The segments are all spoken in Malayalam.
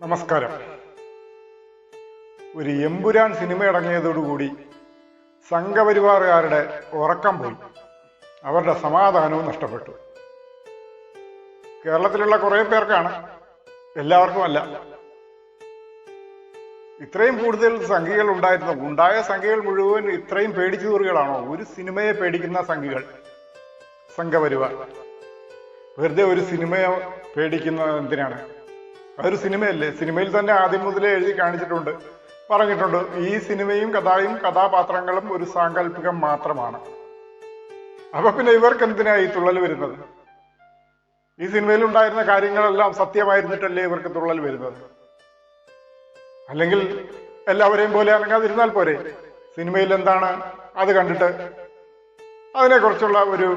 നമസ്കാരം. ഒരു എമ്പുരാൻ സിനിമ ഇറങ്ങിയതോടുകൂടി സംഘപരിവാറുകാരുടെ ഉറക്കം പോയി. അവരുടെ സമാധാനവും നഷ്ടപ്പെട്ടു. കേരളത്തിലുള്ള കുറെ പേർക്കാണ് എല്ലാവർക്കും അല്ല. ഇത്രയും കൂടുതൽ സംഖ്യകൾ ഉണ്ടായിരുന്നു ഉണ്ടായ സംഖ്യകൾ മുഴുവൻ ഇത്രയും പേടിച്ചു ഒരു സിനിമയെ പേടിക്കുന്ന സംഖ്യകൾ. സംഘപരിവാർ. വെറുതെ ഒരു സിനിമയെ പേടിക്കുന്ന എന്തിനാണ്? അതൊരു സിനിമയല്ലേ? സിനിമയിൽ തന്നെ ആദ്യം മുതലേ എഴുതി കാണിച്ചിട്ടുണ്ട്. പറഞ്ഞിട്ടുണ്ട് ഈ സിനിമയും കഥയും കഥാപാത്രങ്ങളും ഒരു സാങ്കല്പികം മാത്രമാണ്. അപ്പൊ പിന്നെ ഇവർക്ക് എന്തിനാ തുള്ളൽ വരുന്നത്? ഈ സിനിമയിൽ ഉണ്ടായിരുന്ന കാര്യങ്ങളെല്ലാം സത്യമായിരുന്നിട്ടല്ലേ ഇവർക്ക് തുള്ളൽ വരുന്നത്? അല്ലെങ്കിൽ എല്ലാവരെയും പോലെ അനങ്ങാതിരുന്നാൽ പോരെ? സിനിമയിൽ എന്താണ്? അത് കണ്ടിട്ട് അതിനെക്കുറിച്ചുള്ള ഒരു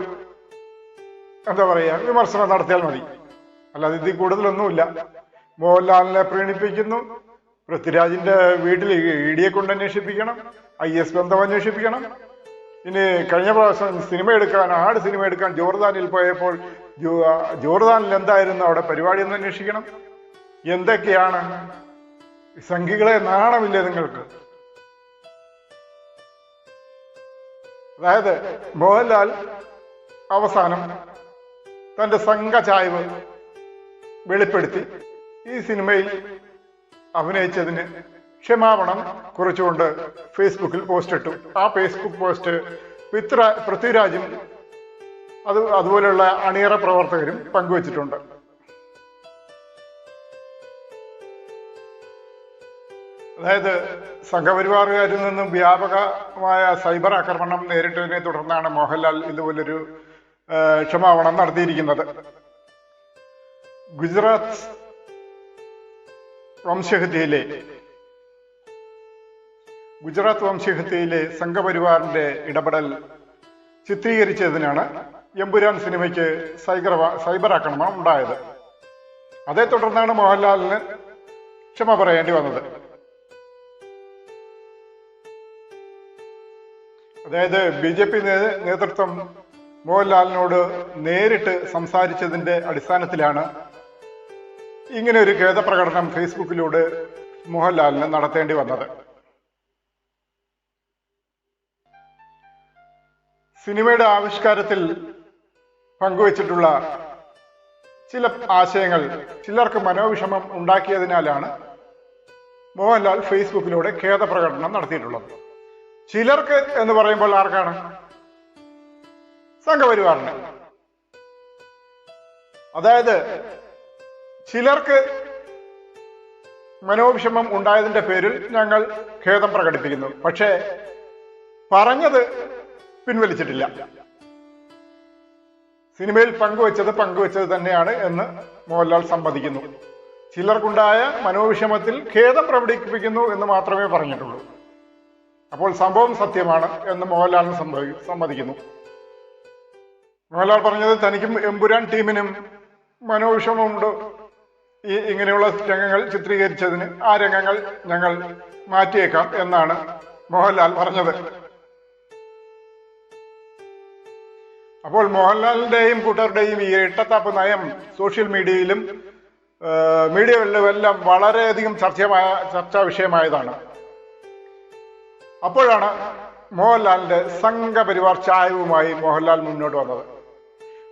എന്താ പറയാ വിമർശനം നടത്തിയാൽ മതി. അല്ലാതെ ഇതിൽ കൂടുതലൊന്നുമില്ല. മോഹൻലാലിനെ പ്രീണിപ്പിക്കുന്നു പൃഥ്വിരാജിന്റെ വീട്ടിൽ ഇ ഡിയെ കൊണ്ട് അന്വേഷിപ്പിക്കണം ഐ എസ് ബന്ധം അന്വേഷിപ്പിക്കണം ഇനി കഴിഞ്ഞ പ്രാവശ്യം സിനിമ എടുക്കാൻ ആട് സിനിമ എടുക്കാൻ ജോർദാനിൽ പോയപ്പോൾ ജോർദാനിൽ എന്തായിരുന്നു അവിടെ പരിപാടി എന്ന് അന്വേഷിക്കണം എന്തൊക്കെയാണ് സംഘികളെ നാണമില്ലേ നിങ്ങൾക്ക് അതായത് മോഹൻലാൽ അവസാനം തന്റെ സംഘചായ്വ് വെളിപ്പെടുത്തി ഈ സിനിമയിൽ അഭിനയിച്ചതിന് ക്ഷമാപണം കുറിച്ചുകൊണ്ട് ഫേസ്ബുക്കിൽ പോസ്റ്റ് ഇട്ടു ആ ഫേസ്ബുക്ക് പോസ്റ്റ് പിത്ര പൃഥ്വിരാജും അത് അതുപോലെയുള്ള അണിയറ പ്രവർത്തകരും പങ്കുവച്ചിട്ടുണ്ട്. അതായത് സംഘപരിവാറുകാരിൽ നിന്നും വ്യാപകമായ സൈബർ ആക്രമണം നേരിട്ടതിനെ തുടർന്നാണ് മോഹൻലാൽ ഇതുപോലൊരു ക്ഷമാപണം നടത്തിയിരിക്കുന്നത്. ഗുജറാത്ത് വംശഹത്യയിലെ ഗുജറാത്ത് വംശഹത്യയിലെ സംഘപരിവാറിന്റെ ഇടപെടൽ ചിത്രീകരിച്ചതിനാണ് എമ്പുരാൻ സിനിമയ്ക്ക് സൈബർ സൈബർ ആക്രമണം ഉണ്ടായത്. അതേ തുടർന്നാണ് മോഹൻലാലിന് ക്ഷമ പറയേണ്ടി വന്നത്. അതായത് ബി ജെ പി നേതൃത്വം മോഹൻലാലിനോട് നേരിട്ട് സംസാരിച്ചതിന്റെ അടിസ്ഥാനത്തിലാണ് ഇങ്ങനെ ഒരു ഖേദപ്രകടനം ഫേസ്ബുക്കിലൂടെ മോഹൻലാലിന് നടത്തേണ്ടി വന്നത്. സിനിമയുടെ ആവിഷ്കാരത്തിൽ പങ്കുവച്ചിട്ടുള്ള ചില ആശയങ്ങൾ ചിലർക്ക് മനോവിഷമം ഉണ്ടാക്കിയതിനാലാണ് മോഹൻലാൽ ഫേസ്ബുക്കിലൂടെ ഖേദപ്രകടനം നടത്തിയിട്ടുള്ളത്. ചിലർക്ക് എന്ന് പറയുമ്പോൾ ആർക്കാണ്? സംഘപരിവാറിന്. അതായത് ചിലർക്ക് മനോവിഷമം ഉണ്ടായതിന്റെ പേരിൽ ഞങ്ങൾ ഖേദം പ്രകടിപ്പിക്കുന്നു. പക്ഷേ പറഞ്ഞത് പിൻവലിച്ചിട്ടില്ല. സിനിമയിൽ പങ്കുവച്ചത് പങ്കുവച്ചത് തന്നെയാണ് എന്ന് മോഹൻലാൽ സമ്മതിക്കുന്നു ചിലർക്കുണ്ടായ മനോവിഷമത്തിൽ ഖേദം പ്രകടിപ്പിക്കുന്നു എന്ന് മാത്രമേ പറഞ്ഞിട്ടുള്ളൂ. അപ്പോൾ സംഭവം സത്യമാണ് എന്ന് മോഹൻലാലിന് സംഭവി സമ്മതിക്കുന്നു. മോഹൻലാൽ പറഞ്ഞത് തനിക്കും എമ്പുരാൻ ടീമിനും മനോവിഷമമുണ്ട്. ഈ ഇങ്ങനെയുള്ള രംഗങ്ങൾ ചിത്രീകരിച്ചതിന് ആ രംഗങ്ങൾ ഞങ്ങൾ മാറ്റിയേക്കാം എന്നാണ് മോഹൻലാൽ പറഞ്ഞത്. അപ്പോൾ മോഹൻലാലിന്റെയും കൂട്ടരുടെയും ഈ ഇട്ടത്താപ്പ് നയം സോഷ്യൽ മീഡിയയിലും ആ, മീഡിയകളിലും എല്ലാം വളരെയധികം ചർച്ചമായ ചർച്ചാ വിഷയമായതാണ്. അപ്പോഴാണ് മോഹൻലാലിന്റെ സംഘപരിവാർ ചായവുമായി മോഹൻലാൽ മുന്നോട്ട് വന്നത്.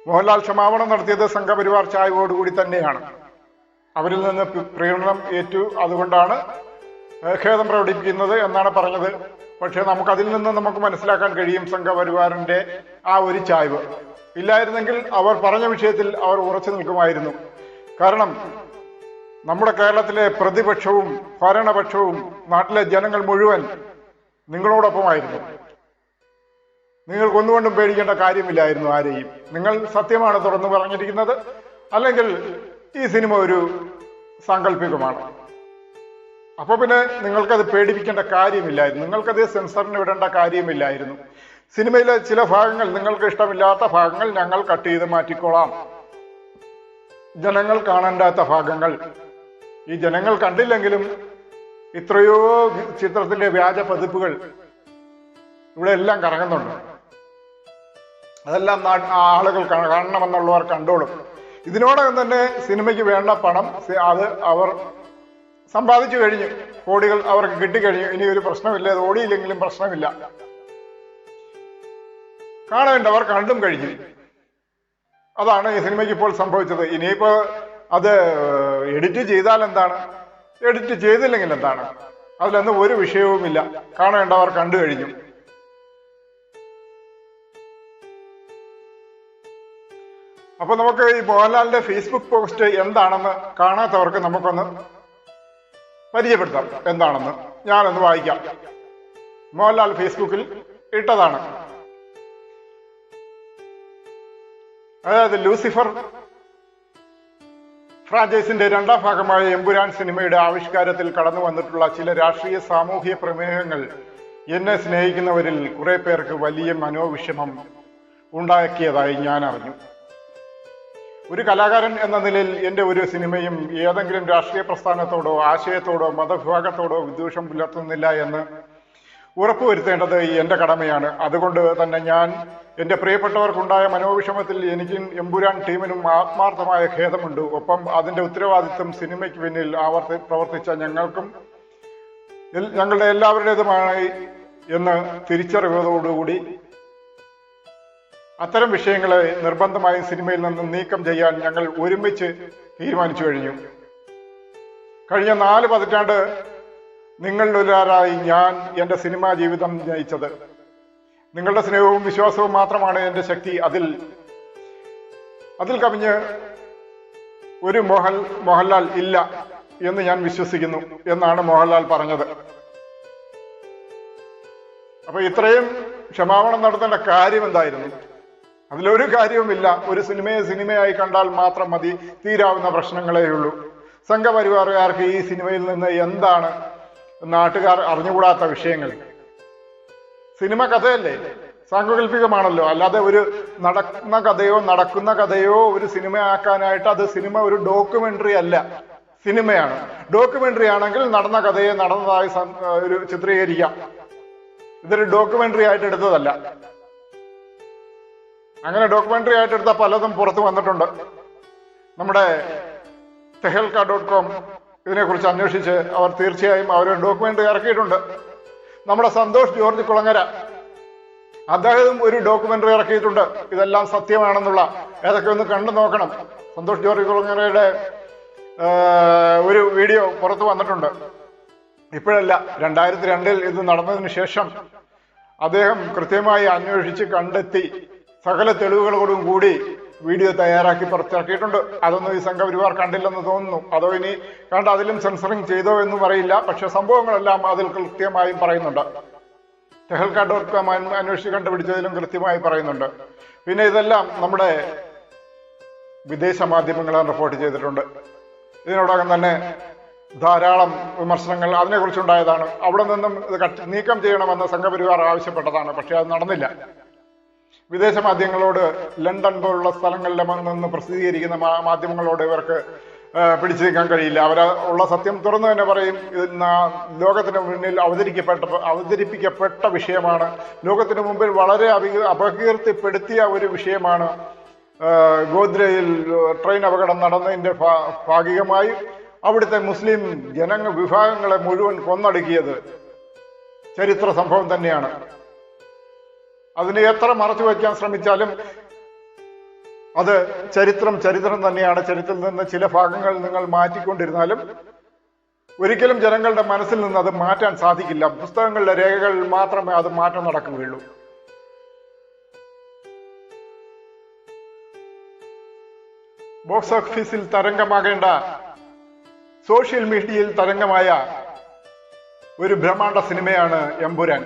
മോഹൻലാൽ ക്ഷമാപണം നടത്തിയത് സംഘപരിവാർ ചായവോടുകൂടി തന്നെയാണ്. അവരിൽ നിന്ന് പ്രീണനം ഏറ്റു. അതുകൊണ്ടാണ് ഖേദം പ്രകടിപ്പിക്കുന്നത് എന്നാണ് പറഞ്ഞത്. പക്ഷെ നമുക്ക് അതിൽ നിന്ന് നമുക്ക് മനസ്സിലാക്കാൻ കഴിയും സംഘപരിവാറിന്റെ ആ ഒരു ചായ്വ്. ഇല്ലായിരുന്നെങ്കിൽ അവർ പറഞ്ഞ വിഷയത്തിൽ അവർ ഉറച്ചു നിൽക്കുമായിരുന്നു. കാരണം നമ്മുടെ കേരളത്തിലെ പ്രതിപക്ഷവും ഭരണപക്ഷവും നാട്ടിലെ ജനങ്ങൾ മുഴുവൻ നിങ്ങളോടൊപ്പമായിരുന്നു. നിങ്ങൾക്ക് ഒന്നുകൊണ്ടും പേടിക്കേണ്ട കാര്യമില്ലായിരുന്നു ആരെയും. നിങ്ങൾ സത്യമാണ് തുറന്നു പറഞ്ഞിരിക്കുന്നത്. അല്ലെങ്കിൽ ഈ സിനിമ ഒരു സാങ്കല്പികമാണ്. അപ്പൊ പിന്നെ നിങ്ങൾക്കത് പേടിപ്പിക്കേണ്ട കാര്യമില്ലായിരുന്നു. നിങ്ങൾക്കത് സെൻസറിന് വിടേണ്ട കാര്യമില്ലായിരുന്നു. സിനിമയിലെ ചില ഭാഗങ്ങൾ നിങ്ങൾക്ക് ഇഷ്ടമില്ലാത്ത ഭാഗങ്ങൾ ഞങ്ങൾ കട്ട് ചെയ്ത് മാറ്റിക്കോളാം. ജനങ്ങൾ കാണേണ്ടാത്ത ഭാഗങ്ങൾ. ഈ ജനങ്ങൾ കണ്ടില്ലെങ്കിലും ഇത്രയോ ചിത്രത്തിന്റെ വ്യാജ പതിപ്പുകൾ ഇവിടെ എല്ലാം കറങ്ങുന്നുണ്ട്. അതെല്ലാം ആളുകൾ കാണണമെന്നുള്ളവർ കണ്ടോളും. ഇതിനോടകം തന്നെ സിനിമയ്ക്ക് വേണ്ട പണം അത് അവർ സമ്പാദിച്ചു കഴിഞ്ഞു. കോടികൾ അവർക്ക് കിട്ടിക്കഴിഞ്ഞു. ഇനി ഒരു പ്രശ്നമില്ല. അത് ഓടിയില്ലെങ്കിലും പ്രശ്നമില്ല. കാണേണ്ടവർ കണ്ടും കഴിഞ്ഞു. അതാണ് ഈ സിനിമയ്ക്ക് ഇപ്പോൾ സംഭവിച്ചത്. ഇനിയിപ്പോ അത് എഡിറ്റ് ചെയ്താൽ എന്താണ്? എഡിറ്റ് ചെയ്തില്ലെങ്കിൽ എന്താണ്? അതിലൊന്നും ഒരു വിഷയവുമില്ല. കാണേണ്ടവർ കണ്ടു കഴിഞ്ഞു. അപ്പൊ നമുക്ക് ഈ മോഹൻലാലിന്റെ ഫേസ്ബുക്ക് പോസ്റ്റ് എന്താണെന്ന് കാണാത്തവർക്ക് നമുക്കൊന്ന് പരിചയപ്പെടുത്താം. എന്താണെന്ന് ഞാനൊന്ന് വായിക്കാം. മോഹൻലാൽ ഫേസ്ബുക്കിൽ ഇട്ടതാണ്. അതായത് ലൂസിഫർ ഫ്രാഞ്ചൈസിന്റെ രണ്ടാം ഭാഗമായ എമ്പുരാൻ സിനിമയുടെ ആവിഷ്കാരത്തിൽ കടന്നു വന്നിട്ടുള്ള ചില രാഷ്ട്രീയ സാമൂഹ്യ പ്രമേഹങ്ങൾ എന്നെ സ്നേഹിക്കുന്നവരിൽ കുറെ പേർക്ക് വലിയ മനോവിഷമം ഉണ്ടാക്കിയതായി ഞാൻ അറിഞ്ഞു. ഒരു കലാകാരൻ എന്ന നിലയിൽ എന്റെ ഒരു സിനിമയും ഏതെങ്കിലും രാഷ്ട്രീയ പ്രസ്ഥാനത്തോടോ ആശയത്തോടോ മതവിഭാഗത്തോടോ വിദ്വേഷം പുലർത്തുന്നില്ല എന്ന് ഉറപ്പുവരുത്തേണ്ടത് എന്റെ കടമയാണ്. അതുകൊണ്ട് തന്നെ ഞാൻ എന്റെ പ്രിയപ്പെട്ടവർക്കുണ്ടായ മനോവിഷമത്തിൽ എനിക്കും എമ്പുരാൻ ടീമിനും ആത്മാർത്ഥമായ ഖേദമുണ്ട്. ഒപ്പം അതിന്റെ ഉത്തരവാദിത്വം സിനിമയ്ക്ക് പിന്നിൽ ആവർത്തി പ്രവർത്തിച്ച ഞങ്ങൾക്കും ഞങ്ങളുടെ എല്ലാവരുടേതുമായി എന്ന് തിരിച്ചറിവതോടുകൂടി അത്തരം വിഷയങ്ങളെ നിർബന്ധമായും സിനിമയിൽ നിന്ന് നീക്കം ചെയ്യാൻ ഞങ്ങൾ ഒരുമിച്ച് തീരുമാനിച്ചു കഴിഞ്ഞു. കഴിഞ്ഞ നാല് പതിറ്റാണ്ട് നിങ്ങളിലൊരാളായി ഞാൻ എന്റെ സിനിമാ ജീവിതം നയിച്ചത്. നിങ്ങളുടെ സ്നേഹവും വിശ്വാസവും മാത്രമാണ് എന്റെ ശക്തി അതിൽ. അതിൽ കവിഞ്ഞ് ഒരു മോഹൻ മോഹൻലാൽ ഇല്ല എന്ന് ഞാൻ വിശ്വസിക്കുന്നു എന്നാണ് മോഹൻലാൽ പറഞ്ഞത്. അപ്പൊ ഇത്രയും ക്ഷമാപണം നടത്തേണ്ട കാര്യം എന്തായിരുന്നു? അതിലൊരു കാര്യവുമില്ല. ഒരു സിനിമയെ സിനിമയായി കണ്ടാൽ മാത്രം മതി. തീരാവുന്ന പ്രശ്നങ്ങളേ ഉള്ളൂ സംഘപരിവാറുകാർക്ക് ഈ സിനിമയിൽ നിന്ന് എന്താണ് നാട്ടുകാർ അറിഞ്ഞുകൂടാത്ത വിഷയങ്ങൾ? സിനിമ കഥയല്ലേ? സാങ്കല്പികമാണല്ലോ അല്ലാതെ ഒരു നടക്കുന്ന കഥയോ നടക്കുന്ന കഥയോ ഒരു സിനിമ ആക്കാനായിട്ട് അത് സിനിമ ഒരു ഡോക്യുമെന്ററി അല്ല. സിനിമയാണ്. ഡോക്യുമെന്ററി ആണെങ്കിൽ നടന്ന കഥയെ നടന്നതായി ഒരു ചിത്രീകരിക്കാം. ഇതൊരു ഡോക്യുമെന്ററി ആയിട്ട് എടുത്തതല്ല. അങ്ങനെ ഡോക്യുമെന്ററി ആയിട്ട് എടുത്ത പലതും പുറത്തു വന്നിട്ടുണ്ട്. നമ്മുടെ തെഹൽക്ക ഡോട്ട് കോം ഇതിനെക്കുറിച്ച് അന്വേഷിച്ച് അവർ തീർച്ചയായും അവർ ഡോക്യുമെന്ററി ഇറക്കിയിട്ടുണ്ട്. നമ്മുടെ സന്തോഷ് ജോർജ് കുളങ്ങര അദ്ദേഹവും ഒരു ഡോക്യുമെന്ററി ഇറക്കിയിട്ടുണ്ട്. ഇതെല്ലാം സത്യമാണെന്നുള്ള ഏതൊക്കെ ഒന്ന് കണ്ടു നോക്കണം. സന്തോഷ് ജോർജ് കുളങ്ങരയുടെ ഒരു വീഡിയോ പുറത്തു വന്നിട്ടുണ്ട്. ഇപ്പോഴല്ല രണ്ടായിരത്തി രണ്ടിൽ ഇത് നടന്നതിന് ശേഷം അദ്ദേഹം കൃത്യമായി അന്വേഷിച്ച് കണ്ടെത്തി. സകല തെളിവുകളോടും കൂടി വീഡിയോ തയ്യാറാക്കി പുറത്തിറക്കിയിട്ടുണ്ട്. അതൊന്നും ഈ സംഘപരിവാർ കണ്ടില്ലെന്ന് തോന്നുന്നു. അതോ ഇനി കണ്ട് അതിലും സെൻസറിങ് ചെയ്തോ എന്നും അറിയില്ല. പക്ഷെ സംഭവങ്ങളെല്ലാം അതിൽ കൃത്യമായും പറയുന്നുണ്ട്. ടെഹൽക്ക ഡോട്ട് കോം അന്വേഷിച്ച് കണ്ടുപിടിച്ചതിലും കൃത്യമായി പറയുന്നുണ്ട്. പിന്നെ ഇതെല്ലാം നമ്മുടെ വിദേശ മാധ്യമങ്ങൾ റിപ്പോർട്ട് ചെയ്തിട്ടുണ്ട്. ഇതിനോടകം തന്നെ ധാരാളം വിമർശനങ്ങൾ അതിനെക്കുറിച്ചുണ്ടായതാണ്. അവിടെ നിന്നും ഇത് നീക്കം ചെയ്യണമെന്ന് സംഘപരിവാർ ആവശ്യപ്പെട്ടതാണ്. പക്ഷെ അത് നടന്നില്ല. വിദേശ മാധ്യമങ്ങളോട് ലണ്ടൻ പോലുള്ള സ്ഥലങ്ങളിൽ നിന്ന് പ്രസിദ്ധീകരിക്കുന്ന മാധ്യമങ്ങളോട് ഇവർക്ക് പിടിച്ചു നിൽക്കാൻ കഴിയില്ല. അവർ ഉള്ള സത്യം തുറന്നു തന്നെ പറയും ഇത് നാ- ലോകത്തിന് മുന്നിൽ അവതരിക്കപ്പെട്ട അവതരിപ്പിക്കപ്പെട്ട വിഷയമാണ്. ലോകത്തിന് മുമ്പിൽ വളരെ അപി അപകീർത്തിപ്പെടുത്തിയ ഒരു വിഷയമാണ് ഗോദ്രയിൽ ട്രെയിൻ അപകടം നടന്നതിന്റെ ഭാഗികമായി അവിടുത്തെ മുസ്ലിം ജനങ്ങൾ വിഭാഗങ്ങളെ മുഴുവൻ കൊന്നടുക്കിയത് ചരിത്ര സംഭവം തന്നെയാണ്. അതിനെ എത്ര മറച്ചു വയ്ക്കാൻ ശ്രമിച്ചാലും അത് ചരിത്രം ചരിത്രം തന്നെയാണ്. ചരിത്രത്തിൽ നിന്ന് ചില ഭാഗങ്ങൾ നിങ്ങൾ മാറ്റിക്കൊണ്ടിരുന്നാലും ഒരിക്കലും ജനങ്ങളുടെ മനസ്സിൽ നിന്ന് അത് മാറ്റാൻ സാധിക്കില്ല. പുസ്തകങ്ങളുടെ രേഖകളിൽ മാത്രമേ അത് മാറ്റം നടക്കുകയുള്ളൂ. ബോക്സ് ഓഫീസിൽ തരംഗമാകേണ്ട സോഷ്യൽ മീഡിയയിൽ തരംഗമായ ഒരു ബ്രഹ്മാണ്ഡ സിനിമയാണ് എമ്പുരാൻ.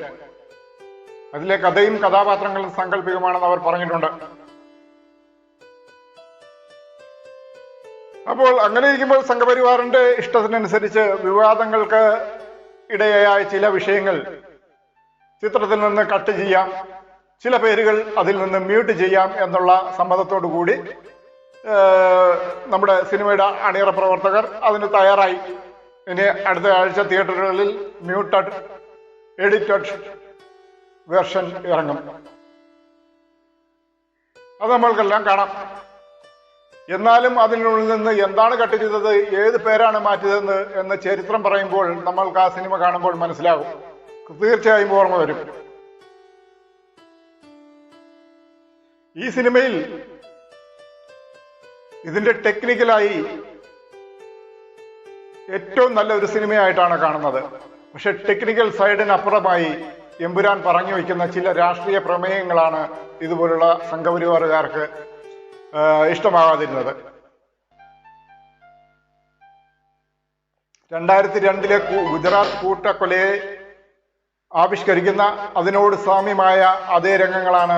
അതിലെ കഥയും കഥാപാത്രങ്ങളും സാങ്കല്പികമാണെന്ന് അവർ പറഞ്ഞിട്ടുണ്ട്. അപ്പോൾ അങ്ങനെ ഇരിക്കുമ്പോൾ സംഘപരിവാറിന്റെ ഇഷ്ടത്തിനനുസരിച്ച് വിവാദങ്ങൾക്ക് ഇടയായ ചില വിഷയങ്ങൾ ചിത്രത്തിൽ നിന്ന് കട്ട് ചെയ്യാം. ചില പേരുകൾ അതിൽ നിന്ന് മ്യൂട്ട് ചെയ്യാം എന്നുള്ള സമ്മതത്തോടു കൂടി നമ്മുടെ സിനിമയുടെ അണിയറ പ്രവർത്തകർ അതിന് തയ്യാറായി. ഇനി അടുത്ത ആഴ്ച തിയേറ്ററുകളിൽ മ്യൂട്ടഡ് എഡിറ്റഡ് വേർഷൻ ഇറങ്ങും. അത് നമ്മൾക്കെല്ലാം കാണാം. എന്നാലും അതിനുള്ളിൽ നിന്ന് എന്താണ് കട്ട് ചെയ്തത് ഏത് പേരാണ് മാറ്റിയതെന്ന് എന്ന് ചരിത്രം പറയുമ്പോൾ നമ്മൾക്ക് ആ സിനിമ കാണുമ്പോൾ മനസ്സിലാകും തീർച്ചയായും ഓർമ്മ വരും. ഈ സിനിമയിൽ ഇതിന്റെ ടെക്നിക്കലായി ഏറ്റവും നല്ല ഒരു സിനിമയായിട്ടാണ് കാണുന്നത്. പക്ഷെ ടെക്നിക്കൽ സൈഡിനപ്പുറമായി എമ്പുരാൻ പറഞ്ഞു വയ്ക്കുന്ന ചില രാഷ്ട്രീയ പ്രമേയങ്ങളാണ് ഇതുപോലുള്ള സംഘപരിവാറുകാർക്ക് ഇഷ്ടമാകാതിരുന്നത്. രണ്ടായിരത്തി രണ്ടിലെ ഗുജറാത്ത് കൂട്ടക്കൊലയെ ആവിഷ്കരിക്കുന്ന അതിനോട് സാമ്യമായ അതേ രംഗങ്ങളാണ്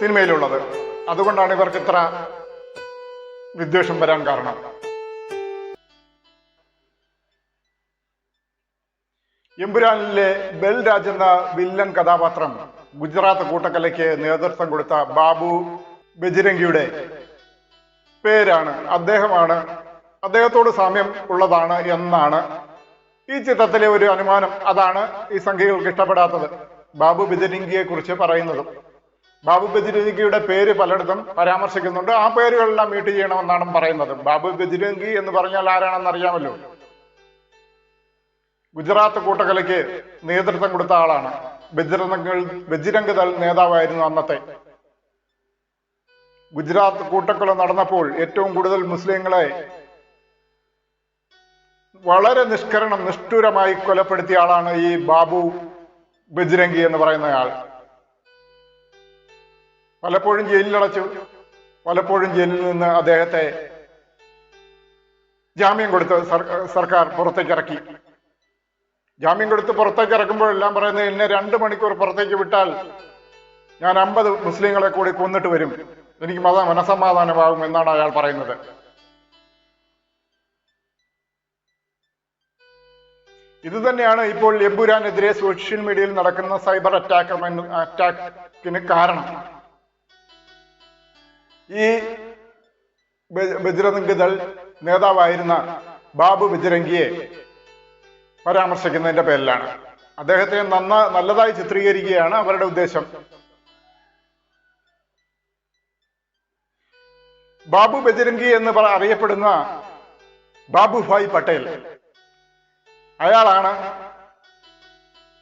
സിനിമയിലുള്ളത്. അതുകൊണ്ടാണ് ഇവർക്ക് ഇത്ര വിദ്വേഷം വരാൻ കാരണം. എമ്പുരാനിലെ ബൽരാജ് എന്ന വില്ലൻ കഥാപാത്രം ഗുജറാത്ത് കൂട്ടക്കലയ്ക്ക് നേതൃത്വം കൊടുത്ത ബാബു ബജിരംഗിയുടെ പേരാണ്. അദ്ദേഹമാണ് അദ്ദേഹത്തോട് സാമ്യം ഉള്ളതാണ് എന്നാണ് ഈ ചിത്രത്തിലെ ഒരു അനുമാനം. അതാണ് ഈ സംഖ്യകൾക്ക് ഇഷ്ടപ്പെടാത്തത്. ബാബു ബജിരംഗിയെ കുറിച്ച് പറയുന്നത്. ബാബു ബജിരംഗിയുടെ പേര് പലയിടത്തും പരാമർശിക്കുന്നുണ്ട്. ആ പേരുകളെല്ലാം മീറ്റ് ചെയ്യണമെന്നാണ് പറയുന്നത്. ബാബു ബജിരംഗി എന്ന് പറഞ്ഞാൽ ആരാണെന്ന് അറിയാമല്ലോ? ഗുജറാത്ത് കൂട്ടക്കലയ്ക്ക് നേതൃത്വം കൊടുത്ത ആളാണ്. ബജ്രംഗ ബജ്രംഗ് ദൾ നേതാവായിരുന്നു അന്നത്തെ. ഗുജറാത്ത് കൂട്ടക്കൊല നടന്നപ്പോൾ ഏറ്റവും കൂടുതൽ മുസ്ലിങ്ങളെ വളരെ നിഷ്കരണം നിഷ്ഠൂരമായി കൊലപ്പെടുത്തിയ ആളാണ് ഈ ബാബു ബജ്രംഗി എന്ന് പറയുന്ന ആൾ. പലപ്പോഴും ജയിലിലടച്ചു പലപ്പോഴും ജയിലിൽ നിന്ന് അദ്ദേഹത്തെ ജാമ്യം കൊടുത്ത് സർക്കാർ പുറത്തേക്ക് ഇറക്കി. ജാമ്യം കൊടുത്ത് പുറത്തേക്ക് ഇറക്കുമ്പോഴെല്ലാം പറയുന്നത് എന്നെ രണ്ട് മണിക്കൂർ പുറത്തേക്ക് വിട്ടാൽ ഞാൻ അമ്പത് മുസ്ലിങ്ങളെ കൂടി കൊന്നിട്ട് വരും. എനിക്ക് മത മനസമാധാനമാകും എന്നാണ് അയാൾ പറയുന്നത്. ഇത് തന്നെയാണ് ഇപ്പോൾ എമ്പുരാനെതിരെ സോഷ്യൽ മീഡിയയിൽ നടക്കുന്ന സൈബർ അറ്റാക്ക് അറ്റാക്കിന് കാരണം. ഈ ബ- ബജ്രംഗ് നേതാവായിരുന്ന ബാബു ബജ്രംഗിയെ പരാമർശിക്കുന്നതിന്റെ പേരിലാണ്. അദ്ദേഹത്തെ നന്ന നല്ലതായി ചിത്രീകരിക്കുകയാണ് അവരുടെ ഉദ്ദേശം. ബാബു ബജരംഗി എന്ന് പറ- അറിയപ്പെടുന്ന ബാബുഭായ് പട്ടേൽ. അയാളാണ്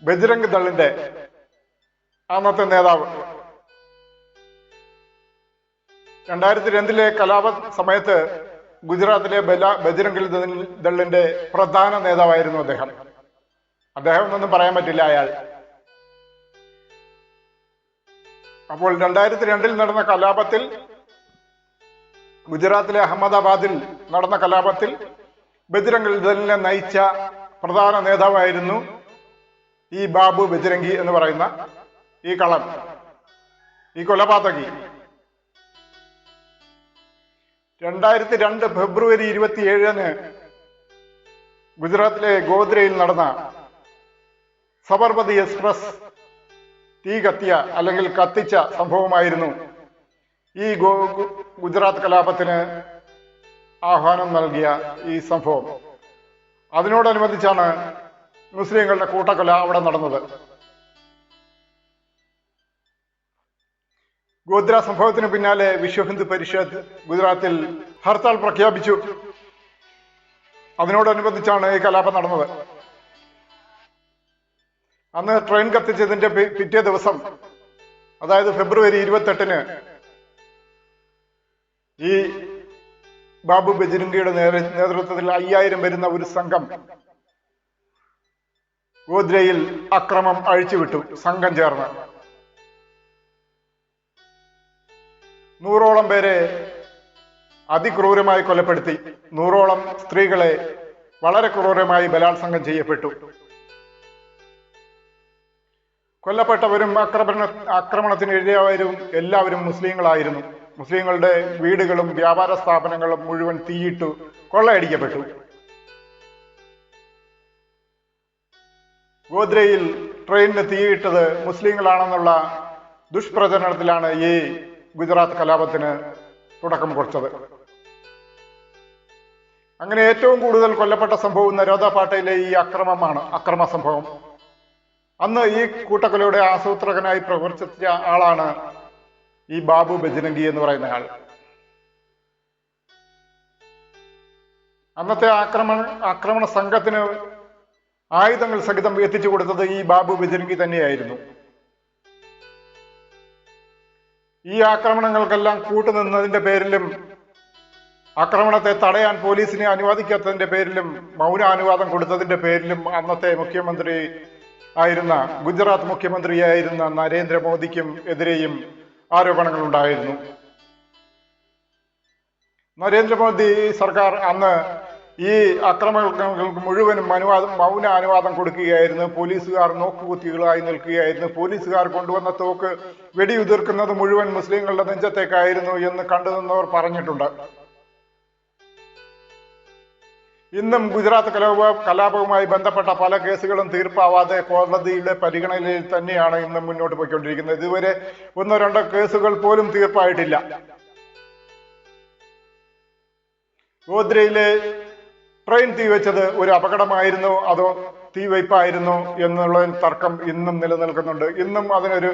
ബജരംഗ് ദളിന്റെ അന്നത്തെ നേതാവ്. രണ്ടായിരത്തി രണ്ടിലെ കലാപ സമയത്ത് ഗുജറാത്തിലെ ബല ബജരംഗിൽ ദളിന്റെ പ്രധാന നേതാവായിരുന്നു അദ്ദേഹം. അദ്ദേഹം എന്നൊന്നും പറയാൻ പറ്റില്ല അയാൾ. അപ്പോൾ രണ്ടായിരത്തി രണ്ടിൽ നടന്ന കലാപത്തിൽ ഗുജറാത്തിലെ അഹമ്മദാബാദിൽ നടന്ന കലാപത്തിൽ ബജരംഗിൽ ദളിനെ നയിച്ച പ്രധാന നേതാവായിരുന്നു ഈ ബാബു ബജരംഗി എന്ന് പറയുന്ന ഈ കളം ഈ കൊലപാതകി. രണ്ടായിരത്തി രണ്ട് ഫെബ്രുവരി ഇരുപത്തിയേഴിന് ഗുജറാത്തിലെ ഗോദ്രയിൽ നടന്ന സബർമതി എക്സ്പ്രസ് തീ കത്തിയ അല്ലെങ്കിൽ കത്തിച്ച സംഭവമായിരുന്നു. ഈ ഗോ ഗുജറാത്ത് കലാപത്തിന് ആഹ്വാനം നൽകിയ ഈ സംഭവം. അതിനോടനുബന്ധിച്ചാണ് മുസ്ലിങ്ങളുടെ കൂട്ടക്കൊല അവിടെ നടന്നത്. ഗോദ്ര സംഭവത്തിന് പിന്നാലെ വിശ്വ ഹിന്ദു പരിഷത്ത് ഗുജറാത്തിൽ ഹർത്താൽ പ്രഖ്യാപിച്ചു. അതിനോടനുബന്ധിച്ചാണ് ഈ കലാപം നടന്നത്. അന്ന് ട്രെയിൻ കത്തിച്ചതിന്റെ പിറ്റേ ദിവസം അതായത് ഫെബ്രുവരി ഇരുപത്തെട്ടിന് ഈ ബാബു ബജിരുങ്കയുടെ നേതൃത്വത്തിൽ അയ്യായിരം വരുന്ന ഒരു സംഘം ഗോദ്രയിൽ അക്രമം അഴിച്ചുവിട്ടു സംഘം ചേർന്ന്. നൂറോളം പേരെ അതിക്രൂരമായി കൊലപ്പെടുത്തി. നൂറോളം സ്ത്രീകളെ വളരെ ക്രൂരമായി ബലാത്സംഗം ചെയ്യപ്പെട്ടു. കൊല്ലപ്പെട്ടവരും ആക്രമണ ആക്രമണത്തിന് ഇരയായവരും എല്ലാവരും മുസ്ലിങ്ങളായിരുന്നു. മുസ്ലിങ്ങളുടെ വീടുകളും വ്യാപാര സ്ഥാപനങ്ങളും മുഴുവൻ തീയിട്ടു കൊള്ളയടിക്കപ്പെട്ടു. ഗോദ്രയിൽ ട്രെയിനിന് തീയിട്ടത് മുസ്ലിങ്ങളാണെന്നുള്ള ദുഷ്പ്രചരണത്തിലാണ് ഈ ഗുജറാത്ത് കലാപത്തിന് തുടക്കം കുറിച്ചത്. അങ്ങനെ ഏറ്റവും കൂടുതൽ കൊല്ലപ്പെട്ട സംഭവം നരോദ പാട്ടയിലെ ഈ അക്രമമാണ് അക്രമ സംഭവം. അന്ന് ഈ കൂട്ടക്കൊലയുടെ ആസൂത്രകനായി പ്രവർത്തിച്ച ആളാണ് ഈ ബാബു ബജനങ്കി എന്ന് പറയുന്ന ആൾ. അന്നത്തെ ആക്രമണ ആക്രമണ സംഘത്തിന് ആയുധങ്ങൾ സഹിതം എത്തിച്ചു കൊടുത്തത് ഈ ബാബു ബജരംഗി തന്നെയായിരുന്നു. ഈ ആക്രമണങ്ങൾക്കെല്ലാം കൂട്ടുനിന്നതിന്റെ പേരിലും ആക്രമണത്തെ തടയാൻ പോലീസിനെ അനുവദിക്കാത്തതിന്റെ പേരിലും മൗന അനുവാദം കൊടുത്തതിന്റെ പേരിലും അന്നത്തെ മുഖ്യമന്ത്രി ആയിരുന്ന ഗുജറാത്ത് മുഖ്യമന്ത്രിയായിരുന്ന നരേന്ദ്രമോദിക്കും എതിരെയും ആരോപണങ്ങൾ ഉണ്ടായിരുന്നു നരേന്ദ്രമോദി സർക്കാർ അന്ന് ഈ അക്രമങ്ങൾക്ക് മുഴുവനും അനുവാദം മൗന അനുവാദം കൊടുക്കുകയായിരുന്നു. പോലീസുകാർ നോക്കുകുത്തികളായി നിൽക്കുകയായിരുന്നു. പോലീസുകാർ കൊണ്ടുവന്ന തോക്ക് വെടിയുതിർക്കുന്നത് മുഴുവൻ മുസ്ലിങ്ങളുടെ നെഞ്ചത്തേക്കായിരുന്നു എന്ന് കണ്ടു നിന്നവർ പറഞ്ഞിട്ടുണ്ട്. ഇന്നും ഗുജറാത്ത് കലാപ കലാപവുമായി ബന്ധപ്പെട്ട പല കേസുകളും തീർപ്പാവാതെ കോടതിയുടെ പരിഗണനയിൽ തന്നെയാണ് ഇന്ന് മുന്നോട്ട് പോയിക്കൊണ്ടിരിക്കുന്നത്. ഇതുവരെ ഒന്നോ രണ്ടോ കേസുകൾ പോലും തീർപ്പായിട്ടില്ല. ഗോദ്രയിലെ ട്രെയിൻ തീവെച്ചത് ഒരു അപകടമായിരുന്നോ അതോ തീവയ്പായിരുന്നോ എന്നുള്ള തർക്കം ഇന്നും നിലനിൽക്കുന്നുണ്ട്. ഇന്നും അതിനൊരു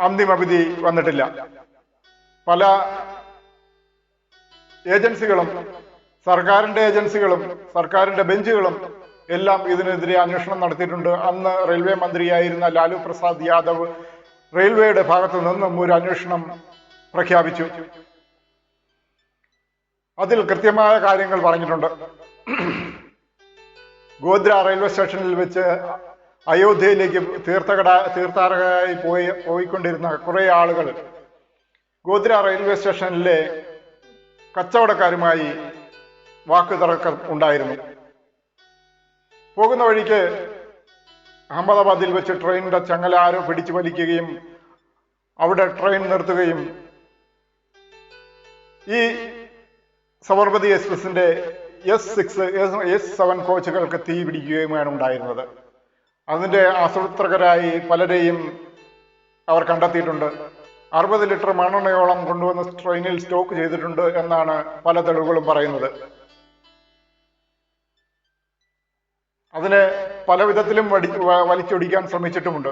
അന്തിമ വിധി വന്നിട്ടില്ല. പല ഏജൻസികളും സർക്കാരിന്റെ ഏജൻസികളും സർക്കാരിന്റെ ബെഞ്ചുകളും എല്ലാം ഇതിനെതിരെ അന്വേഷണം നടത്തിയിട്ടുണ്ട്. അന്ന് റെയിൽവേ മന്ത്രിയായിരുന്ന ലാലു പ്രസാദ് യാദവ് റെയിൽവേയുടെ ഭാഗത്തു നിന്നും ഒരു അന്വേഷണം പ്രഖ്യാപിച്ചു. അതിൽ കൃത്യമായ കാര്യങ്ങൾ പറഞ്ഞിട്ടുണ്ട്. ഗോദ്ര റെയിൽവേ സ്റ്റേഷനിൽ വെച്ച് അയോധ്യയിലേക്ക് തീർത്ഥകട തീർത്ഥാടകരായി പോയി പോയിക്കൊണ്ടിരുന്ന കുറെ ആളുകൾ ഗോദ്ര റെയിൽവേ സ്റ്റേഷനിലെ കച്ചവടക്കാരുമായി വാക്കുതർക്കം ഉണ്ടായിരുന്നു. പോകുന്ന വഴിക്ക് അഹമ്മദാബാദിൽ വെച്ച് ട്രെയിനിന്റെ ചങ്ങല ആരോ പിടിച്ചു വലിക്കുകയും അവിടെ ട്രെയിൻ നിർത്തുകയും ഈ സബർമതി എക്സ്പ്രസിന്റെ എസ് സിക്സ് എസ് സെവൻ കോച്ചുകൾക്ക് തീ പിടിക്കുകയുമാണ് ഉണ്ടായിരുന്നത്. അതിന്റെ ആസൂത്രകരായി പലരെയും അവർ കണ്ടെത്തിയിട്ടുണ്ട്. അറുപത് ലിറ്റർ മണ്ണെണ്ണയോളം കൊണ്ടുവന്ന് ട്രെയിനിൽ സ്റ്റോക്ക് ചെയ്തിട്ടുണ്ട് എന്നാണ് പല തെളിവുകളും പറയുന്നത്. അതിനെ പല വിധത്തിലും വലിച്ചൊടിക്കാൻ ശ്രമിച്ചിട്ടുമുണ്ട്.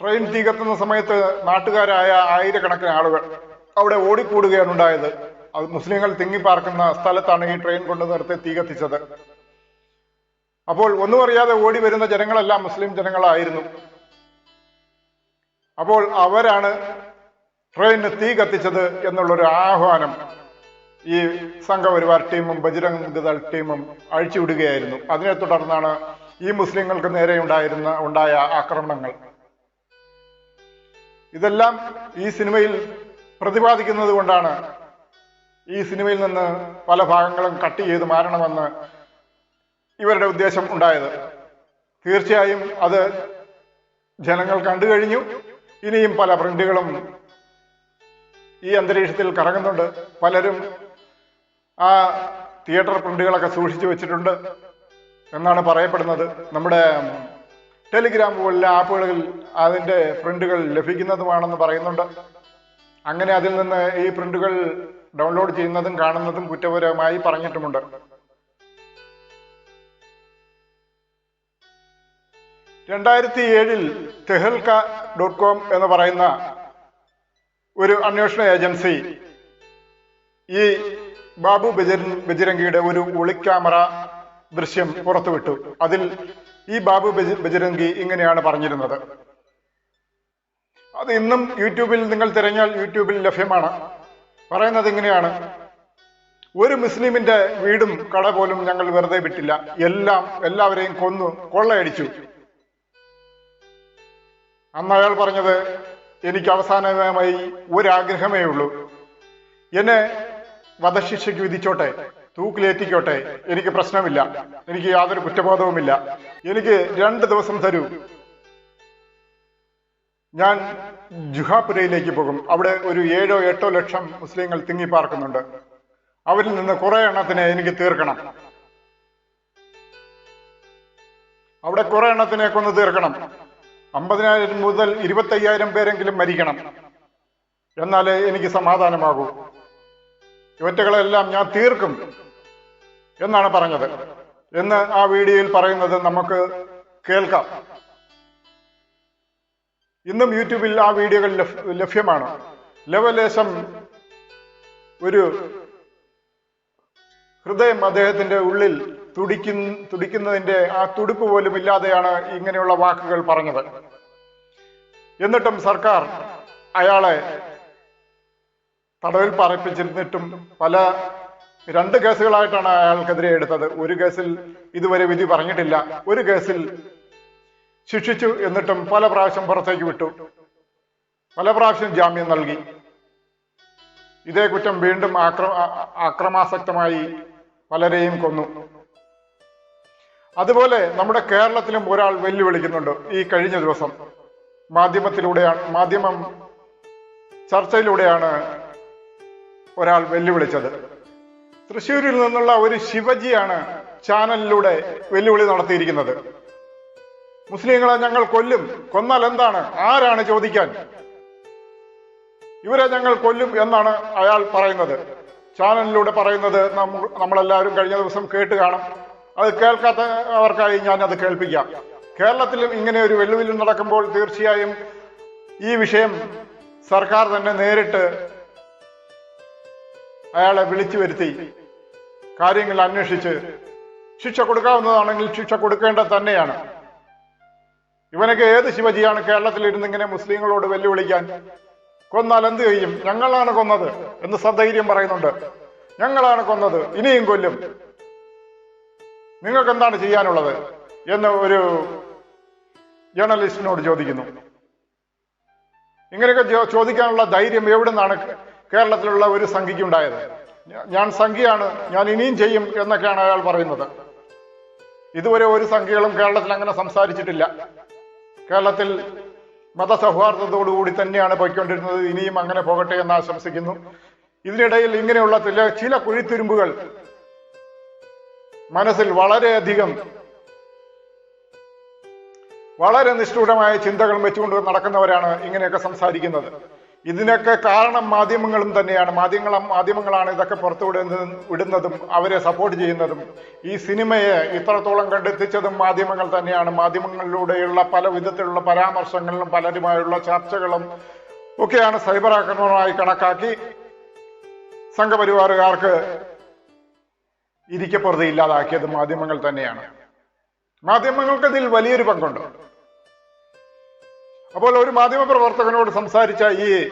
ട്രെയിൻ തീ കത്തുന്ന സമയത്ത് നാട്ടുകാരായ ആയിരക്കണക്കിന് ആളുകൾ അവിടെ ഓടിക്കൂടുകയാണ് ഉണ്ടായത് അത് മുസ്ലിങ്ങൾ തിങ്ങിപ്പാർക്കുന്ന സ്ഥലത്താണ് ഈ ട്രെയിൻ കൊണ്ട് നിർത്തി തീ കത്തിച്ചത്. അപ്പോൾ ഒന്നും അറിയാതെ ഓടി വരുന്ന ജനങ്ങളെല്ലാം മുസ്ലിം ജനങ്ങളായിരുന്നു. അപ്പോൾ അവരാണ് ട്രെയിനിന് തീ കത്തിച്ചത് എന്നുള്ളൊരു ആഹ്വാനം. ഈ സംഘപരിവാർ ടീമും ബജരംഗ് ദൾ ടീമും അഴിച്ചുവിടുകയായിരുന്നു. അതിനെ തുടർന്നാണ് ഈ മുസ്ലിങ്ങൾക്ക് നേരെ ഉണ്ടായിരുന്ന ഉണ്ടായ ആക്രമണങ്ങൾ. ഇതെല്ലാം ഈ സിനിമയിൽ പ്രതിപാദിക്കുന്നത് കൊണ്ടാണ് ഈ സിനിമയിൽ നിന്ന് പല ഭാഗങ്ങളും കട്ട് ചെയ്ത് മാറണമെന്ന് ഇവരുടെ ഉദ്ദേശം ഉണ്ടായത്. തീർച്ചയായും അത് ജനങ്ങൾ കണ്ടു കഴിഞ്ഞു. ഇനിയും പല പ്രിന്റുകളും ഈ അന്തരീക്ഷത്തിൽ കറങ്ങുന്നുണ്ട്. പലരും ആ തിയേറ്റർ പ്രിന്റുകളൊക്കെ സൂക്ഷിച്ചു വെച്ചിട്ടുണ്ട് എന്നാണ് പറയപ്പെടുന്നത്. നമ്മുടെ ടെലിഗ്രാം പോലുള്ള ആപ്പുകളിൽ അതിന്റെ പ്രിന്റുകൾ ലഭിക്കുന്നതുമാണെന്ന് പറയുന്നുണ്ട്. അങ്ങനെ അതിൽ നിന്ന് ഈ പ്രിന്റുകൾ ഡൗൺലോഡ് ചെയ്യുന്നതും കാണുന്നതും കുറ്റപരമായി പറഞ്ഞിട്ടുമുണ്ട്. രണ്ടായിരത്തി ഏഴിൽ തെഹൽക ഡോട്ട് കോം എന്ന് പറയുന്ന ഒരു അന്വേഷണ ഏജൻസി ഈ ബാബു ബജരൻ ബജരംഗിയുടെ ഒരു ഒളിക്യാമറ ദൃശ്യം പുറത്തുവിട്ടു. അതിൽ ഈ ബാബു ബജ- ബജരംഗി ഇങ്ങനെയാണ് പറഞ്ഞിരുന്നത്. അത് ഇന്നും യൂട്യൂബിൽ നിങ്ങൾ തിരഞ്ഞാൽ യൂട്യൂബിൽ ലഭ്യമാണ്. പറയുന്നത് ഇങ്ങനെയാണ്. ഒരു മുസ്ലിമിന്റെ വീടും കട പോലും ഞങ്ങൾ വെറുതെ വിട്ടില്ല. എല്ലാം എല്ലാവരെയും കൊന്നു കൊള്ളയടിച്ചു. അന്ന് അയാൾ പറഞ്ഞത് എനിക്ക് അവസാനമായി ഒരാഗ്രഹമേ ഉള്ളൂ. എന്നെ വധശിക്ഷയ്ക്ക് വിധിച്ചോട്ടെ തൂക്കിലേറ്റിക്കോട്ടെ എനിക്ക് പ്രശ്നമില്ല. എനിക്ക് യാതൊരു കുറ്റബോധവുമില്ല. എനിക്ക് രണ്ട് ദിവസം തരൂ. ഞാൻ ജുഹാപുരയിലേക്ക് പോകും. അവിടെ ഒരു ഏഴോ എട്ടോ ലക്ഷം മുസ്ലിങ്ങൾ തിങ്ങിപ്പാർക്കുന്നുണ്ട്. അവരിൽ നിന്ന് കുറെ എണ്ണത്തിനെ എനിക്ക് തീർക്കണം. അവിടെ കുറെ എണ്ണത്തിനെ കൊന്ന് തീർക്കണം. അമ്പതിനായിരം മുതൽ ഇരുപത്തയ്യായിരം പേരെങ്കിലും മരിക്കണം. എന്നാലേ എനിക്ക് സമാധാനമാകൂ. ഇവറ്റകളെല്ലാം ഞാൻ തീർക്കും എന്നാണ് പറഞ്ഞത്. എന്ന് ആ വീഡിയോയിൽ പറയുന്നത് നമുക്ക് കേൾക്കാം. ഇന്നും യൂട്യൂബിൽ ആ വീഡിയോകൾ ലഭ്യമാണ്. ലവലേശം ഒരു ഹൃദയം അദ്ദേഹത്തിന്റെ ഉള്ളിൽ തുടിക്കുന്ന തുടിക്കുന്നതിന്റെ ആ തുടിപ്പ് പോലും ഇല്ലാതെയാണ് ഇങ്ങനെയുള്ള വാക്കുകൾ പറഞ്ഞത്. എന്നിട്ടും സർക്കാർ അയാളെ തടവിൽ പറപ്പിച്ചിരുന്നിട്ടും പല രണ്ട് കേസുകളായിട്ടാണ് അയാൾക്കെതിരെ എടുത്തത്. ഒരു കേസിൽ ഇതുവരെ വിധി പറഞ്ഞിട്ടില്ല. ഒരു കേസിൽ ശിക്ഷിച്ചു എന്നിട്ടും പല പ്രാവശ്യം പുറത്തേക്ക് വിട്ടു. പല പ്രാവശ്യം ജാമ്യം നൽകി. ഇതേ കുറ്റം വീണ്ടും ആക്ര ആക്രമാസക്തമായി പലരെയും കൊന്നു. അതുപോലെ നമ്മുടെ കേരളത്തിലും ഒരാൾ വെല്ലുവിളിക്കുന്നുണ്ട് ഈ കഴിഞ്ഞ ദിവസം. മാധ്യമത്തിലൂടെയാണ് മാധ്യമം ചർച്ചയിലൂടെയാണ് ഒരാൾ വെല്ലുവിളിച്ചത്. തൃശ്ശൂരിൽ നിന്നുള്ള ഒരു ശിവജിയാണ് ചാനലിലൂടെ വെല്ലുവിളി നടത്തിയിരിക്കുന്നത്. മുസ്ലിങ്ങളെ ഞങ്ങൾ കൊല്ലും. കൊന്നാൽ എന്താണ്? ആരാണ് ചോദിക്കാൻ? ഇവരെ ഞങ്ങൾ കൊല്ലും എന്നാണ് അയാൾ പറയുന്നത്. ചാനലിലൂടെ പറയുന്നത് നമ്മ- നമ്മളെല്ലാവരും കഴിഞ്ഞ ദിവസം കേട്ട് കാണും. അത് കേൾക്കാത്തവർക്കായി ഞാൻ അത് കേൾപ്പിക്കാം. കേരളത്തിലും ഇങ്ങനെ ഒരു വെല്ലുവിളി നടക്കുമ്പോൾ തീർച്ചയായും ഈ വിഷയം സർക്കാർ തന്നെ നേരിട്ട് അയാളെ വിളിച്ചു വരുത്തി. കാര്യങ്ങൾ അന്വേഷിച്ച് ശിക്ഷ കൊടുക്കാവുന്നതാണെങ്കിൽ ശിക്ഷ കൊടുക്കേണ്ടത് തന്നെയാണ്. ഇവനൊക്കെ ഏത് ശിവജിയാണ് കേരളത്തിൽ ഇരുന്ന് ഇങ്ങനെ മുസ്ലിങ്ങളോട് വെല്ലുവിളിക്കാൻ? കൊന്നാൽ എന്ത് ചെയ്യും? ഞങ്ങളാണ് കൊന്നത് എന്ന് സധൈര്യം പറയുന്നുണ്ട്. ഞങ്ങളാണ് കൊന്നത്. ഇനിയും കൊല്ലും. നിങ്ങൾക്ക് എന്താണ് ചെയ്യാനുള്ളത്? എന്ന് ഒരു ജേർണലിസ്റ്റിനോട് ചോദിക്കുന്നു. ഇങ്ങനെയൊക്കെ ചോദിക്കാനുള്ള ധൈര്യം എവിടെ നിന്നാണ് കേരളത്തിലുള്ള ഒരു സംഖ്യയ്ക്ക് ഉണ്ടായത് ഞാൻ സംഖ്യയാണ് ഞാൻ ഇനിയും ചെയ്യും എന്നൊക്കെയാണ് അയാൾ പറയുന്നത്. ഇതുവരെ ഒരു സംഖ്യകളും കേരളത്തിൽ അങ്ങനെ സംസാരിച്ചിട്ടില്ല. കേരളത്തിൽ മതസൗഹാർദ്ദത്തോടുകൂടി തന്നെയാണ് പോയിക്കൊണ്ടിരുന്നത്. ഇനിയും അങ്ങനെ പോകട്ടെ എന്ന് ആശംസിക്കുന്നു. ഇതിനിടയിൽ ഇങ്ങനെയുള്ള ചില ചില കുഴിത്തുരുമ്പുകൾ മനസ്സിൽ വളരെയധികം വളരെ നിഷ്ഠൂരമായ ചിന്തകൾ വെച്ചുകൊണ്ട് നടക്കുന്നവരാണ് ഇങ്ങനെയൊക്കെ സംസാരിക്കുന്നത്. ഇതിനൊക്കെ കാരണം മാധ്യമങ്ങളും തന്നെയാണ്. മാധ്യമങ്ങൾ മാധ്യമങ്ങളാണ് ഇതൊക്കെ പുറത്തു വിടുന്നതും അവരെ സപ്പോർട്ട് ചെയ്യുന്നതും. ഈ സിനിമയെ ഇത്രത്തോളം കണ്ടെത്തിച്ചതും മാധ്യമങ്ങൾ തന്നെയാണ്. മാധ്യമങ്ങളിലൂടെയുള്ള പല വിധത്തിലുള്ള പരാമർശങ്ങളിലും പലരുമായുള്ള ചർച്ചകളും ഒക്കെയാണ് സൈബർ ആക്രമണമായി കണക്കാക്കി സംഘപരിവാറുകാർക്ക് ഇരിക്കപ്പുറത്ത് ഇല്ലാതാക്കിയത് മാധ്യമങ്ങൾ തന്നെയാണ്. മാധ്യമങ്ങൾക്ക് ഇതിൽ വലിയൊരു പങ്കുണ്ട്. അപ്പോൾ ഒരു മാധ്യമ പ്രവർത്തകനോട് സംസാരിച്ച ഈ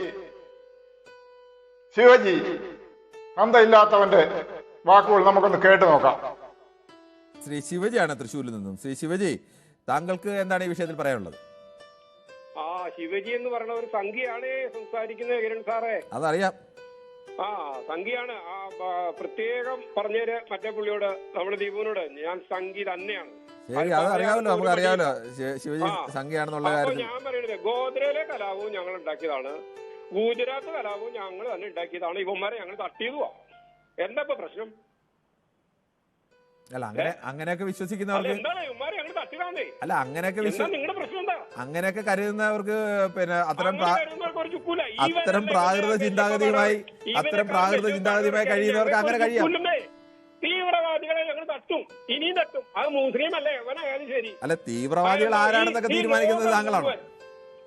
ശിവജി അന്തയില്ലാത്തവന്റെ വാക്കുകൾ നമുക്കൊന്ന് കേട്ടു നോക്കാം. ശ്രീ ശിവജിയാണ് തൃശ്ശൂരിൽ നിന്നും. ശ്രീ ശിവജി താങ്കൾക്ക് എന്താണ് ഈ വിഷയത്തിൽ പറയാനുള്ളത്? ആ ശിവജി എന്ന് പറയുന്ന ഒരു സംഖ്യയാണ് സംസാരിക്കുന്നത് കിരൺ സാറേ. അതറിയാം. ആ സംഖ്യയാണ് ആ ആ, പ്രത്യേകം പറഞ്ഞേര് മറ്റേ പുള്ളിയോട് നമ്മുടെ ദീപുവിനോട് ഞാൻ സംഖ്യ തന്നെയാണ്. ശരി അത് അറിയാമല്ലോ നമുക്ക് അറിയാമല്ലോ ശിവജി. സംഖ്യയാണെന്നുള്ള കാര്യത്തിൽ. ഞാൻ പറയുന്നത് ഗോദ്രയിലെ കലാപവും ഞങ്ങൾ ഉണ്ടാക്കിയതാണ്. ഗുജറാത്ത് കലാപവും ഞങ്ങൾ തന്നെ ഉണ്ടാക്കിയതാണ്. ഇവന്മാരെ ഞങ്ങൾ തട്ടിയതുവാ എന്താ ഇപ്പൊ പ്രശ്നം? അല്ല അങ്ങനെ അങ്ങനെയൊക്കെ വിശ്വസിക്കുന്നവർക്ക് അല്ല അങ്ങനെയൊക്കെ അങ്ങനെയൊക്കെ കരുതുന്നവർക്ക് പിന്നെ അത്തരം അത്തരം പ്രാകൃത ചിന്താഗതിയുമായി അത്തരം പ്രാകൃത ചിന്താഗതിയുമായി കഴിയുന്നവർക്ക് അങ്ങനെ കഴിയാം. കൊല്ലുന്നേ. ഇനി തട്ടും. അത് മുസ്ലിം അല്ലേ എവനായാലും ശരി. അല്ല തീവ്രവാദികൾ ആരാണെന്നൊക്കെ തീരുമാനിക്കുന്നത് താങ്കളാണ്?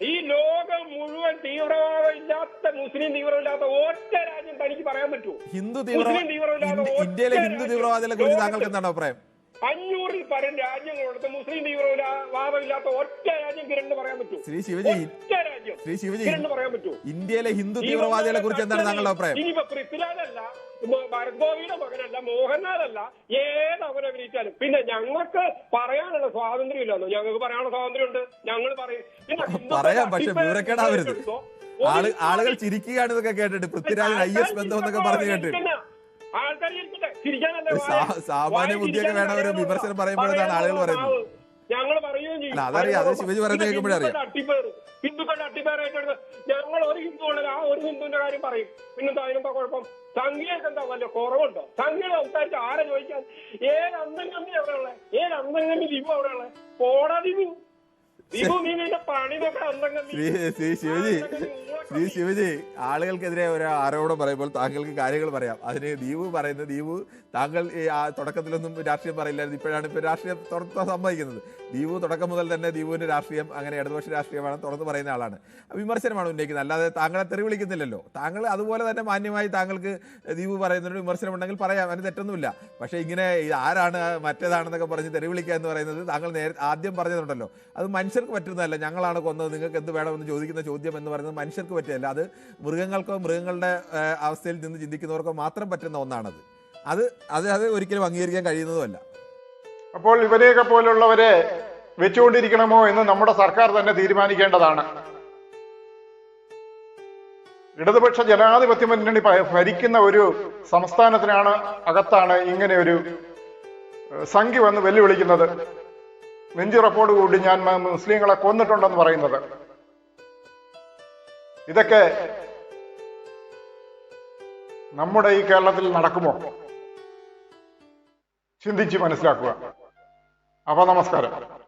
ഈ ലോകം മുഴുവൻ തീവ്രവാദമില്ലാത്ത മുസ്ലിം തീവ്രമില്ലാത്ത ഒറ്റ രാജ്യം തനിക്ക് പറയാൻ പറ്റുമോ? ഹിന്ദു തീവ്രവാദം ഇന്ത്യയിലെ ഹിന്ദു തീവ്രവാദികളെ കുറിച്ച് താങ്കൾക്ക് എന്താണ് അഭിപ്രായം? അഞ്ഞൂറിൽ പരം രാജ്യങ്ങളുടെ മുസ്ലിം തീവ്രവാദമില്ലാത്ത ഒറ്റ രാജ്യം കിരണ് പറയാൻ പറ്റൂ. ശ്രീ ശിവജി ഒറ്റ രാജ്യം ശ്രീ ശിവജി കിരണ് പറയാൻ പറ്റൂ. ഇന്ത്യയിലെ ഹിന്ദു തീവ്രവാദികളെ കുറിച്ച് എന്താണ് താങ്കളുടെ അഭിപ്രായം? ഇനിയിപ്പോ പൃഥ്വിരാജല്ല ഗോപിയുടെ മകനല്ല മോഹൻലാലല്ല ഏത് അവരെ അഭിനയിച്ചാലും. പിന്നെ ഞങ്ങൾക്ക് പറയാനുള്ള സ്വാതന്ത്ര്യം ഇല്ലെന്നോ ഞങ്ങൾക്ക് പറയാനുള്ള സ്വാതന്ത്ര്യം ഉണ്ട് ഞങ്ങൾ പറയും. പിന്നെ പറയാം പക്ഷെ വിവരക്കേടാവരുത്. ആളുകൾ ചിരിക്കുകയാണ് ഇതൊക്കെ കേട്ടിട്ട് പൃഥ്വിരാജൻ ഐ എസ് ബന്ധം എന്നൊക്കെ പറഞ്ഞു കേട്ടിട്ട് സാമാന്യ ബുദ്ധിയൊക്കെ വേണം ഒരു വിമർശനം പറയുമ്പോഴാണ് ആളുകൾ പറയുന്നത്. ഞങ്ങൾ പറയുകയും ചെയ്യും. അതറിയാം. അത് ശിവജി പറയുന്നത് കേൾക്കുമ്പോഴറിയാം അട്ടിപ്പേർ ഹിന്ദുക്കളുടെ അട്ടിപ്പേരായിട്ട് ഞങ്ങൾ ഒരു ഹിന്ദു ഉള്ളത് ആ ഒരു ഹിന്ദുവിന്റെ കാര്യം പറയും. പിന്നെന്താ അതിനെന്താ കുഴപ്പം? സംഖ്യക്ക് എന്താ വല്ല കുറവുണ്ടോ? സംഖ്യ സംസാരിച്ച് ആരെ ചോദിക്കാൻ ഏത് അന്തംഗമ്മി എവിടെ ഉള്ളത് ഏത് അന്തംഗമ്മി ദിബു എവിടെ ഉള്ളത് പോടാ ശ്രീ ശിവജി ശ്രീ ശിവജി ആളുകൾക്കെതിരെ ഒരു ആരോപണം പറയുമ്പോൾ താങ്കൾക്ക് കാര്യങ്ങൾ പറയാം. അതിന് ദീപു പറയുന്നത് ദീപു താങ്കൾ ഈ ആ തുടക്കത്തിലൊന്നും രാഷ്ട്രീയം പറയില്ലായിരുന്നു. ഇപ്പോഴാണ് ഇപ്പോൾ രാഷ്ട്രീയം തുറന്ന് സമ്മതിക്കുന്നത്. ദീപു തുടക്കം മുതൽ തന്നെ ദീപുവിന്റെ രാഷ്ട്രീയം അങ്ങനെ ഇടതുപക്ഷ രാഷ്ട്രീയമാണ് തുറന്ന് പറയുന്ന ആളാണ്. വിമർശനമാണ് ഉന്നയിക്കുന്നത്. അല്ലാതെ താങ്കളെ തെറി വിളിക്കുന്നില്ലല്ലോ. താങ്കൾ അതുപോലെ തന്നെ മാന്യമായി താങ്കൾക്ക് ദീപു വിമർശനം ഉണ്ടെങ്കിൽ പറയാം. അതിന് തെറ്റൊന്നുമില്ല. പക്ഷേ ഇങ്ങനെ ഇത് ആരാണ് മറ്റേതാണെന്നൊക്കെ പറഞ്ഞ് തെറി വിളിക്കുക എന്ന് പറയുന്നത് താങ്കൾ നേരെ ആദ്യം പറഞ്ഞതുണ്ടല്ലോ. അത് മനുഷ്യർക്ക് പറ്റുന്നതല്ല. ഞങ്ങളാണ് കൊന്നത്. നിങ്ങൾക്ക് എന്ത് വേണമെന്ന് ചോദിക്കുന്ന ചോദ്യം എന്ന് പറയുന്നത് മനുഷ്യർക്ക് പറ്റിയല്ല അത് മൃഗങ്ങൾക്കോ മൃഗങ്ങളുടെ അവസ്ഥയിൽ നിന്ന് ചിന്തിക്കുന്നവർക്കോ മാത്രം പറ്റുന്ന ഒന്നാണത്. അത് അത് അത് ഒരിക്കലും അംഗീകരിക്കാൻ കഴിയുന്നതുമല്ല. അപ്പോൾ ഇവരെയൊക്കെ പോലുള്ളവരെ വെച്ചുകൊണ്ടിരിക്കണമോ എന്ന് നമ്മുടെ സർക്കാർ തന്നെ തീരുമാനിക്കേണ്ടതാണ്. ഇടതുപക്ഷ ജനാധിപത്യ മുന്നണി ഭരിക്കുന്ന ഒരു സംസ്ഥാനത്തിനാണ് അകത്താണ് ഇങ്ങനെ ഒരു സംഖ്യ വന്ന് വെല്ലുവിളിക്കുന്നത്. നെഞ്ചുറപ്പോട് കൂടി ഞാൻ മുസ്ലിങ്ങളെ കൊന്നിട്ടുണ്ടെന്ന് പറയുന്നത്. ഇതൊക്കെ നമ്മുടെ ഈ കേരളത്തിൽ നടക്കുമോ? ചിന്തിച്ച് മനസ്സിലാക്കുക. അപ്പൊ നമസ്കാരം